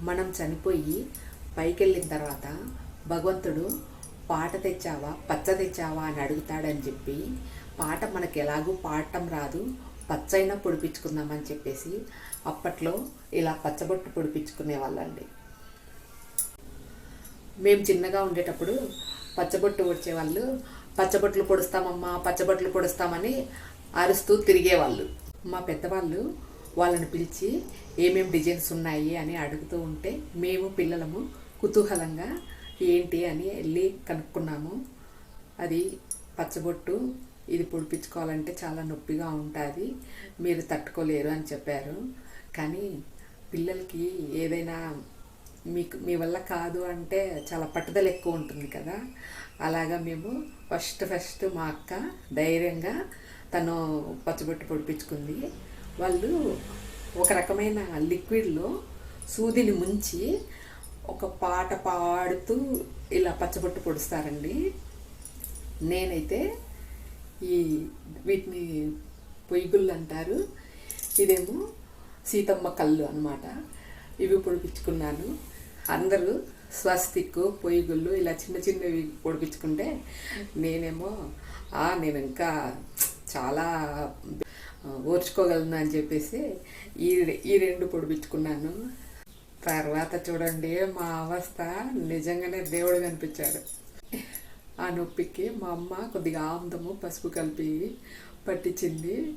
మనం చనిపోయి పైకి వెళ్ళిన తర్వాత భగవంతుడు పాట తెచ్చావా? పచ్చ తెచ్చావా? అని అడుగుతాడని చెప్పి పాట మనకి ఎలాగూ పాడటం రాదు. పచ్చైనా పొడిపించుకుందామని చెప్పేసి అప్పట్లో ఇలా పచ్చబొట్టు పొడిపించుకునే వాళ్ళండి. మేము చిన్నగా ఉండేటప్పుడు పచ్చబొట్టు వచ్చేవాళ్ళు పచ్చబొట్లు పొడుస్తామమ్మా పచ్చబొట్లు పొడుస్తామని అరుస్తూ తిరిగేవాళ్ళు. మా పెద్దవాళ్ళు వాళ్ళని పిలిచి ఏమేమి డిజైన్స్ ఉన్నాయి అని అడుగుతూ ఉంటే మేము పిల్లలము కుతూహలంగా ఏంటి అని వెళ్ళి కనుక్కున్నాము. అది పచ్చబొట్టు ఇది పొడిపించుకోవాలంటే చాలా నొప్పిగా ఉంటుంది మీరు తట్టుకోలేరు అని చెప్పారు. కానీ పిల్లలకి ఏదైనా మీకు మీ వల్ల కాదు అంటే చాలా పట్టుదల ఎక్కువ ఉంటుంది కదా. అలాగా మేము ఫస్ట్ ఫస్ట్ మా అక్క ధైర్యంగా తను పచ్చబొట్టు పొడిపించుకుంది. వాళ్ళు ఒక రకమైన లిక్విడ్లో సూదిని ముంచి ఒక పాట పాడుతూ ఇలా పచ్చబొట్టు పొడుస్తారండి. నేనైతే ఈ వీటిని పొయ్యిగుళ్ళు అంటారు. ఇదేమో సీతమ్మ కళ్ళు అన్నమాట. ఇవి పొడిపించుకున్నాను. అందరూ స్వస్తిక్ పొయ్యిగుళ్ళు ఇలా చిన్న చిన్నవి పొడిపించుకుంటే నేనేమో నేను ఇంకా చాలా ఓర్చుకోగలను అని చెప్పేసి ఈ ఈ రెండు పొడిపించుకున్నాను. తర్వాత చూడండి మా అవస్థ నిజంగానే దేవుడు కనిపించాడు. ఆ నొప్పికి మా అమ్మ కొద్దిగా ఆముదము పసుపు కలిపి పట్టించింది.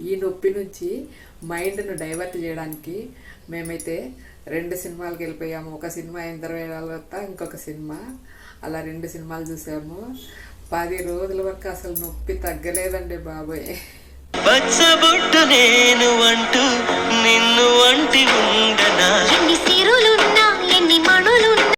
ఈ నొప్పి నుంచి మైండ్ను డైవర్ట్ చేయడానికి మేమైతే రెండు సినిమాలకు వెళ్ళిపోయాము. ఒక సినిమా అయిన తర్వాత ఇంకొక సినిమా. అలా రెండు సినిమాలు చూసాము. పది రోజుల వరకు అసలు నొప్పి తగ్గలేదండి బాబోయ్. పచ్చబొట్టు నేను అంటూ నిన్ను అంటి ఉన్న.